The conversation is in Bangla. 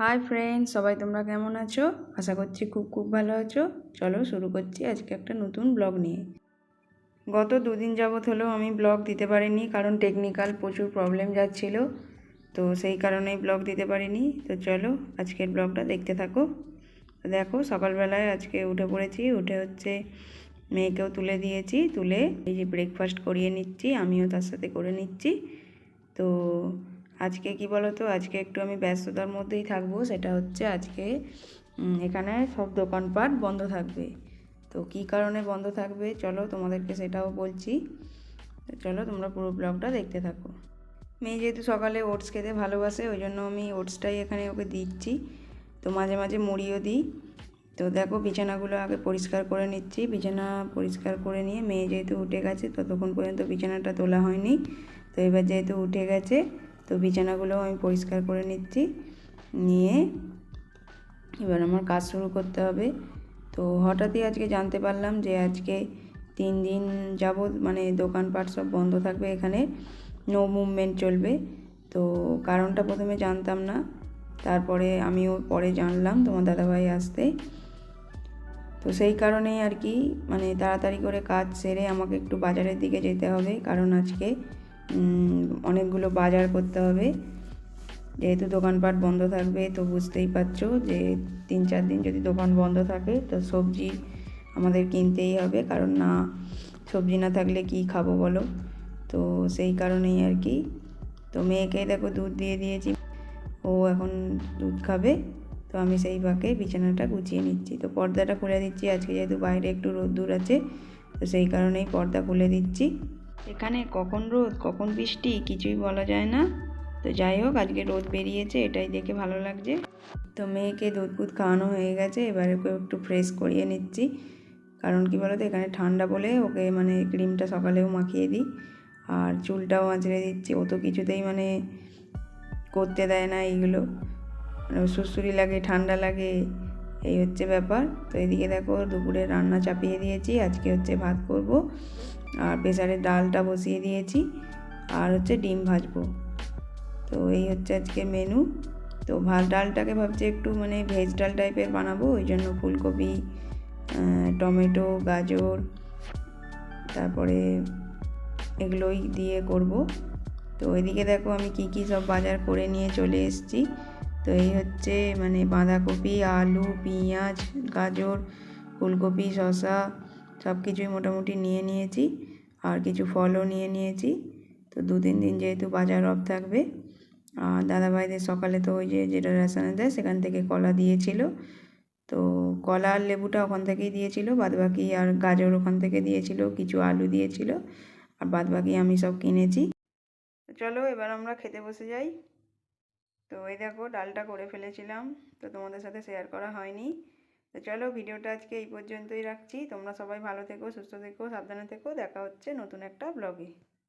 হাই ফ্রেন্ডস সবাই তোমরা কেমন আছো? আশা করছি খুব খুব ভালো আছো। চলো শুরু করছি আজকে একটা নতুন ব্লগ নিয়ে। গত দুদিন যাবৎ হলেও আমি ব্লগ দিতে পারিনি, কারণ টেকনিক্যাল প্রচুর প্রবলেম যাচ্ছিল। তো সেই কারণেই ব্লগ দিতে পারিনি। তো চলো আজকের ব্লগটা দেখতে থাকো। দেখো, সকালবেলায় আজকে উঠে পড়েছি। উঠে হচ্ছে মেয়েকেও তুলে দিয়েছি। তুলে এই যে ব্রেকফাস্ট করিয়ে নিচ্ছি, আমিও তার সাথে করে নিচ্ছি। তো আজকে কি বলো তো আজকে একটু আমি ব্যস্ততার মধ্যেই থাকব। সেটা হচ্ছে আজকে এখানে সব দোকানপাট বন্ধ থাকবে। তো কি কারণে বন্ধ থাকবে? চলো তোমাদেরকে সেটাও বলছি। চলো তোমরা পুরো ব্লগটা দেখতে থাকো। মেয়ে যেহেতু সকালে ওটস খেতে ভালোবাসে, ওই জন্য আমি ওটসটাই এখানে ওকে দিচ্ছি। তো মাঝে মাঝে মুড়িও দিই। তো দেখো বিছানাগুলো আগে পরিষ্কার করে নিচ্ছি। বিছানা পরিষ্কার করে নিয়ে মেয়ে যেহেতু উঠে গেছে, ততক্ষণ পর্যন্ত বিছানাটা তোলা হয়নি। তো এবার যেহেতু উঠে গেছে তো বিছানাগুলো আমি পরিষ্কার করে নিচ্ছি। নিয়ে এবার আমার কাজ শুরু করতে হবে। তো হঠাৎই আজকে জানতে পারলাম যে আজকে তিন দিন যাবৎ মানে দোকানপাট সব বন্ধ থাকবে এখানে। নো মুভমেন্ট চলবে। তো কারণটা প্রথমে জানতাম না। তারপরে আমিও পরে জানলাম তোমার দাদাভাই আসতে। তো সেই কারণেই আর কি মানে তাড়াতাড়ি করে কাজ সেরে আমাকে একটু বাজারের দিকে যেতে হবে। কারণ আজকে অনেকগুলো বাজার করতে হবে। যেহেতু দোকানপাট বন্ধ থাকবে, তো বুঝতেই পারছ যে তিন চার দিন যদি দোকান বন্ধ থাকে, তো সবজি আমাদের কিনতেই হবে। কারণ না, সবজি না থাকলে কি খাব বলো? তো সেই কারণেই আর কি। তো মেয়েকে দেখো দুধ দিয়ে দিয়েছি। ও এখন দুধ খাবে। তো আমি সেই ফাঁকে বিছানাটা গুছিয়ে নিচ্ছি। তো পর্দাটা খুলে দিচ্ছি। আজকে যেহেতু বাইরে একটু রোদ্দুর আছে, তো সেই কারণেই পর্দা খুলে দিচ্ছি। এখানে কখন রোদ, কখন বৃষ্টি কিছুই বলা যায় না। তো যাই হোক, আজকে রোদ বেরিয়েছে, এটাই দেখে ভালো লাগছে। তো মেয়েকে দুধ ফুধ খাওয়ানো হয়ে গেছে, এবারে ওকে একটু ফ্রেশ করিয়ে নিচ্ছি। কারণ কি বলতো, এখানে ঠান্ডা বলে ওকে মানে ক্রিমটা সকালেও মাখিয়ে দিই। আর চুলটাও আঁচড়ে দিচ্ছি, ও তো কিছুতেই মানে করতে দেয় না এইগুলো। মানে ওর সুরসুরি লাগে, ঠান্ডা লাগে, এই হচ্ছে ব্যাপার। তো এদিকে দেখো, দুপুরে রান্না চাপিয়ে দিয়েছি, আজকে হচ্ছে ভাত করব। আর প্রেসারে ডালটা বসিয়ে দিয়েছি আর হচ্ছে ডিম ভাজবো। তো এই হচ্ছে আজকে মেনু তো ভাত ডালটাকে ভাবছি একটু মানে ভেজ ডাল টাইপের বানাবো, ওই জন্য ফুলকপি টমেটো, গাজর, তারপরে এগুলোই দিয়ে করব। তো এদিকে দেখো আমি কি কি সব বাজার করে নিয়ে চলে এসেছি। তো এই হচ্ছে মানে বাঁধাকপি, আলু, পেঁয়াজ, গাজর, ফুলকপি, শসা সব কিছুই মোটামুটি নিয়ে নিয়েছি আর কিছু ফলও নিয়ে নিয়েছি। তো দু তিন দিন যেহেতু বাজার অফ থাকবে, আর দাদাভাইদের সকালে তো ওই যে যেটা রেশনে দেয় সেখান থেকে কলা দিয়েছিল। তো কলা আর লেবুটা ওখান থেকেই দিয়েছিল, বাদবাকি আর গাজর ওখান থেকে দিয়েছিল, কিছু আলু দিয়েছিল, আর বাদবাকি আমি সব কিনেছি। চলো এবার আমরা খেতে বসে যাই। তো এই দেখো ডালটা করে ফেলেছিলাম, তো তোমাদের সাথে শেয়ার করা হয়নি। তো চলো ভিডিওটা আজকে এই পর্যন্তই রাখছি। তোমরা সবাই ভালো থেকো, সুস্থ থেকো, সাবধানে থেকো। দেখা হচ্ছে নতুন একটা ব্লগে